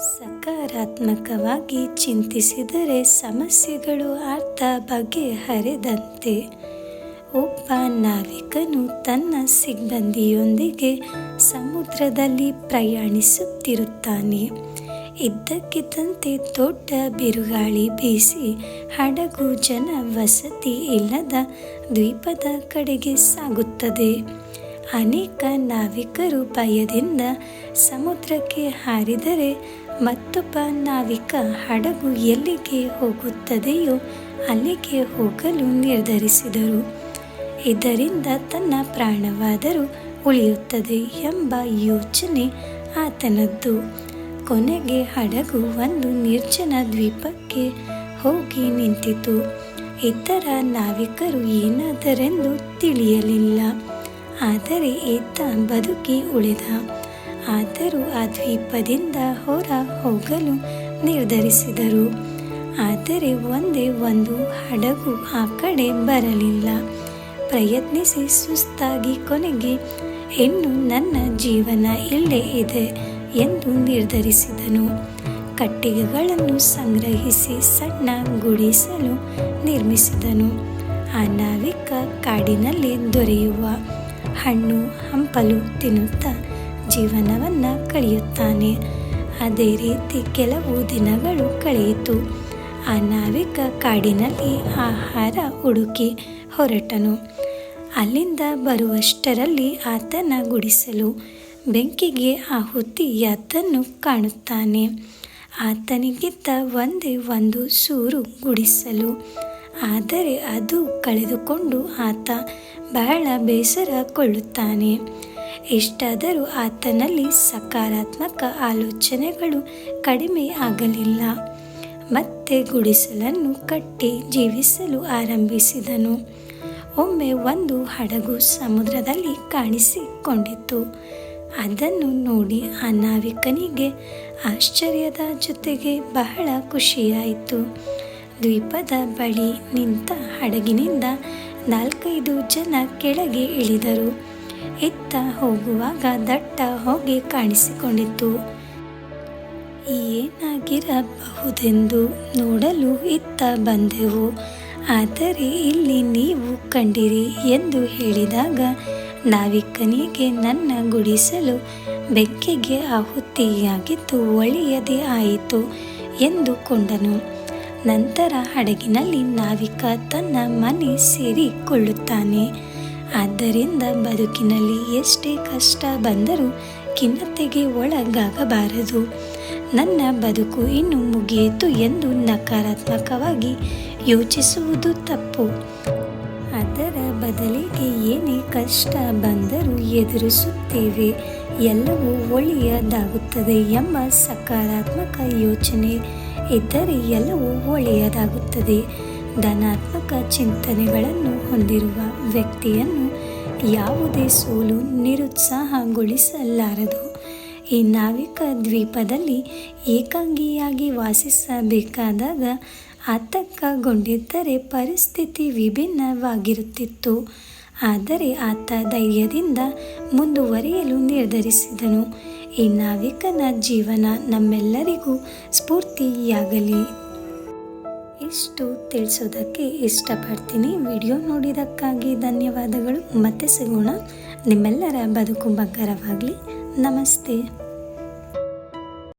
ಸಕಾರಾತ್ಮಕವಾಗಿ ಚಿಂತಿಸಿದರೆ ಸಮಸ್ಯೆಗಳು ಅರ್ಥ ಬಗೆಹರಿದಂತೆ ಒಬ್ಬ ನಾವಿಕನು ತನ್ನ ಸಿಬ್ಬಂದಿಯೊಂದಿಗೆ ಸಮುದ್ರದಲ್ಲಿ ಪ್ರಯಾಣಿಸುತ್ತಿರುತ್ತಾನೆ. ಇದ್ದಕ್ಕಿದ್ದಂತೆ ದೊಡ್ಡ ಬಿರುಗಾಳಿ ಬೀಸಿ ಹಡಗು ಜನ ವಸತಿ ಇಲ್ಲದ ದ್ವೀಪದ ಕಡೆಗೆ ಸಾಗುತ್ತದೆ. ಅನೇಕ ನಾವಿಕರು ಭಯದಿಂದ ಸಮುದ್ರಕ್ಕೆ ಹಾರಿದರೆ ಮತ್ತೊಬ್ಬ ನಾವಿಕ ಹಡಗು ಎಲ್ಲಿಗೆ ಹೋಗುತ್ತದೆಯೋ ಅಲ್ಲಿಗೆ ಹೋಗಲು ನಿರ್ಧರಿಸಿದರು. ಇದರಿಂದ ತನ್ನ ಪ್ರಾಣವಾದರೂ ಉಳಿಯುತ್ತದೆ ಎಂಬ ಯೋಚನೆ ಆತನದ್ದು. ಕೊನೆಗೆ ಹಡಗು ಒಂದು ನಿರ್ಜನ ದ್ವೀಪಕ್ಕೆ ಹೋಗಿ ನಿಂತಿತು. ಇತರ ನಾವಿಕರು ಏನಾದರೆಂದು ತಿಳಿಯಲಿಲ್ಲ. ಆದರೆ ಈತ ಬದುಕಿ ಉಳಿದ. ಆದರೂ ಆ ದ್ವೀಪದಿಂದ ಹೊರ ಹೋಗಲು ನಿರ್ಧರಿಸಿದರು. ಆದರೆ ಒಂದೇ ಒಂದು ಹಡಗು ಆ ಕಡೆ ಬರಲಿಲ್ಲ. ಪ್ರಯತ್ನಿಸಿ ಸುಸ್ತಾಗಿ ಕೊನೆಗೆ, ಹೆಣ್ಣು ನನ್ನ ಜೀವನ ಇಲ್ಲೇ ಇದೆ ಎಂದು ನಿರ್ಧರಿಸಿದನು. ಕಟ್ಟಿಗೆಗಳನ್ನು ಸಂಗ್ರಹಿಸಿ ಸಣ್ಣ ಗುಡಿಸಲು ನಿರ್ಮಿಸಿದನು. ಆ ನಾವಿಕ ಕಾಡಿನಲ್ಲಿ ದೊರೆಯುವ ಹಣ್ಣು ಹಂಪಲು ತಿನ್ನುತ್ತಾ ಜೀವನವನ್ನು ಕಳೆಯುತ್ತಾನೆ. ಅದೇ ರೀತಿ ಕೆಲವು ದಿನಗಳು ಕಳೆಯಿತು. ಆ ನಾವಿಕ ಕಾಡಿನಲ್ಲಿ ಆಹಾರ ಹುಡುಕಿ ಹೊರಟನು. ಅಲ್ಲಿಂದ ಬರುವಷ್ಟರಲ್ಲಿ ಆತನ ಗುಡಿಸಲು ಬೆಂಕಿಗೆ ಆಹುತಿಯಾತನ್ನು ಕಾಣುತ್ತಾನೆ. ಆತನಿಗಿದ್ದ ಒಂದೇ ಒಂದು ಸೂರು ಗುಡಿಸಲು. ಆದರೆ ಅದು ಕಳೆದುಕೊಂಡು ಆತ ಬಹಳ ಬೇಸರಗೊಳ್ಳುತ್ತಾನೆ. ಇಷ್ಟಾದರೂ ಆತನಲ್ಲಿ ಸಕಾರಾತ್ಮಕ ಆಲೋಚನೆಗಳು ಕಡಿಮೆ ಆಗಲಿಲ್ಲ. ಮತ್ತೆ ಗುಡಿಸಲನ್ನು ಕಟ್ಟಿ ಜೀವಿಸಲು ಆರಂಭಿಸಿದನು. ಒಮ್ಮೆ ಒಂದು ಹಡಗು ಸಮುದ್ರದಲ್ಲಿ ಕಾಣಿಸಿಕೊಂಡಿತು ಅದನ್ನು ನೋಡಿ ಆ ನಾವಿಕನಿಗೆ ಆಶ್ಚರ್ಯದ ಜೊತೆಗೆ ಬಹಳ ಖುಷಿಯಾಯಿತು. ದ್ವೀಪದ ಬಳಿ ನಿಂತ ಹಡಗಿನಿಂದ ನಾಲ್ಕೈದು ಜನ ಕೆಳಗೆ ಇಳಿದರು. ಇತ್ತ ಹೋಗುವಾಗ ದಟ್ಟ ಹೊಗೆ ಕಾಣಿಸಿಕೊಂಡಿತು ಏನಾಗಿರಬಹುದೆಂದು ನೋಡಲು ಇತ್ತ ಬಂದೆವು. ಆದರೆ ಇಲ್ಲಿ ನೀವು ಕಂಡಿರಿ ಎಂದು ಹೇಳಿದಾಗ ನಾವಿಕನಿಗೆ ನನ್ನ ಗುಡಿಸಲು ಬೆಕ್ಕಿಗೆ ಆಹುತಿಯಾಗಿದ್ದು ಒಳ್ಳೆಯದೇ ಆಯಿತು ಎಂದುಕೊಂಡನು ನಂತರ ಹಡಗಿನಲ್ಲಿ ನಾವಿಕ ತನ್ನ ಮನೆ ಸೇರಿಕೊಳ್ಳುತ್ತಾನೆ. ಆದ್ದರಿಂದ ಬದುಕಿನಲ್ಲಿ ಎಷ್ಟೇ ಕಷ್ಟ ಬಂದರೂ ಖಿನ್ನತೆಗೆ ಒಳಗಾಗಬಾರದು. ನನ್ನ ಬದುಕು ಇನ್ನು ಮುಗಿಯಿತು ಎಂದು ನಕಾರಾತ್ಮಕವಾಗಿ ಯೋಚಿಸುವುದು ತಪ್ಪು. ಅದರ ಬದಲಿಗೆ ಏನೇ ಕಷ್ಟ ಬಂದರೂ ಎದುರಿಸುತ್ತೇವೆ. ಎಲ್ಲವೂ ಒಳ್ಳೆಯದಾಗುತ್ತದೆ ಎಂಬ ಸಕಾರಾತ್ಮಕ ಯೋಚನೆ ಇದ್ದರೆ ಎಲ್ಲವೂ ಒಳ್ಳೆಯದಾಗುತ್ತದೆ. ಧನಾತ್ಮಕ ಚಿಂತನೆಗಳನ್ನು ಹೊಂದಿರುವ ವ್ಯಕ್ತಿಯನ್ನು ಯಾವುದೇ ಸೋಲು ನಿರುತ್ಸಾಹಗೊಳಿಸಲಾರದು. ಈ ನಾವಿಕ ದ್ವೀಪದಲ್ಲಿ ಏಕಾಂಗಿಯಾಗಿ ವಾಸಿಸಬೇಕಾದಾಗ ಆತಂಕಗೊಂಡಿದ್ದರೆ ಪರಿಸ್ಥಿತಿ ವಿಭಿನ್ನವಾಗಿರುತ್ತಿತ್ತು. ಆದರೆ ಆತ ಧೈರ್ಯದಿಂದ ಮುಂದುವರಿಯಲು ನಿರ್ಧರಿಸಿದನು. ಈ ನಾವಿಕನ ಜೀವನ ನಮ್ಮೆಲ್ಲರಿಗೂ ಸ್ಫೂರ್ತಿಯಾಗಲಿ. ಇಷ್ಟು ತಿಳಿಸೋದಕ್ಕೆ ಇಷ್ಟಪಡ್ತೀನಿ. ವಿಡಿಯೋ ನೋಡಿದ್ದಕ್ಕಾಗಿ ಧನ್ಯವಾದಗಳು. ಮತ್ತೆ ಸಿಗೋಣ. ನಿಮ್ಮೆಲ್ಲರ ಬದುಕು ಬಂಗಾರವಾಗಲಿ. ನಮಸ್ತೆ.